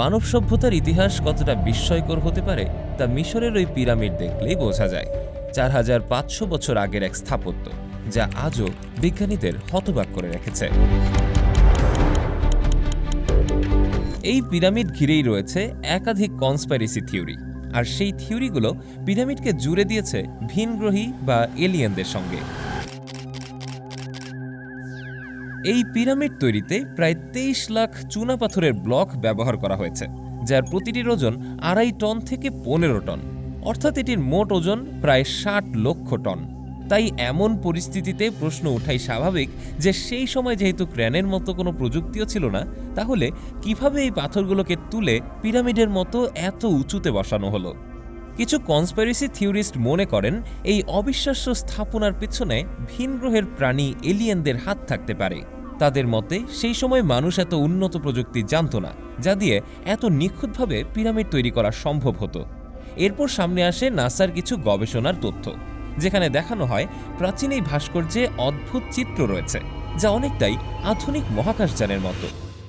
মানব সভ্যতার ইতিহাস কতটা বিস্ময়কর হতে পারে তা মিশরের ওই পিরামিড দেখলেই বোঝা যায়। চার হাজার পাঁচশো বছর আগের এক স্থাপত্য, যা আজও বিজ্ঞানীদের হতবাক করে রেখেছে। এই পিরামিড ঘিরেই রয়েছে একাধিক কনস্পাইরেসি থিওরি, আর সেই থিওরিগুলো পিরামিডকে জুড়ে দিয়েছে ভিনগ্রহী বা এলিয়েনদের সঙ্গে। এই পিরামিড তৈরিতে প্রায় তেইশ লাখ চুনাপাথরের ব্লক ব্যবহার করা হয়েছে, যার প্রতিটির ওজন আড়াই টন থেকে পনেরো টন। অর্থাৎ এটির মোট ওজন প্রায় ষাট লক্ষ টন। তাই এমন পরিস্থিতিতে প্রশ্ন ওঠাই স্বাভাবিক যে সেই সময় যেহেতু ক্র্যানের মতো কোনো প্রযুক্তিও ছিল না, তাহলে কীভাবে এই পাথরগুলোকে তুলে পিরামিডের মতো এত উঁচুতে বসানো হলো? কিছু কনস্পাইরেসি থিওরিস্ট মনে করেন, এই অবিশ্বাস্য স্থাপনার পেছনে ভিনগ্রহের প্রাণী এলিয়েনদের হাত থাকতে পারে। তাদের মতে, সেই সময় মানুষ এত উন্নত প্রযুক্তি জানত না, যা দিয়ে এত নিখুঁতভাবে পিরামিড তৈরি করা সম্ভব হতো। এরপর সামনে আসে নাসার কিছু গবেষণার তথ্য, যেখানে দেখানো হয় প্রাচীন এই ভাস্কর্যে অদ্ভুত চিত্র রয়েছে, যা অনেকটাই আধুনিক মহাকাশযানের মতো।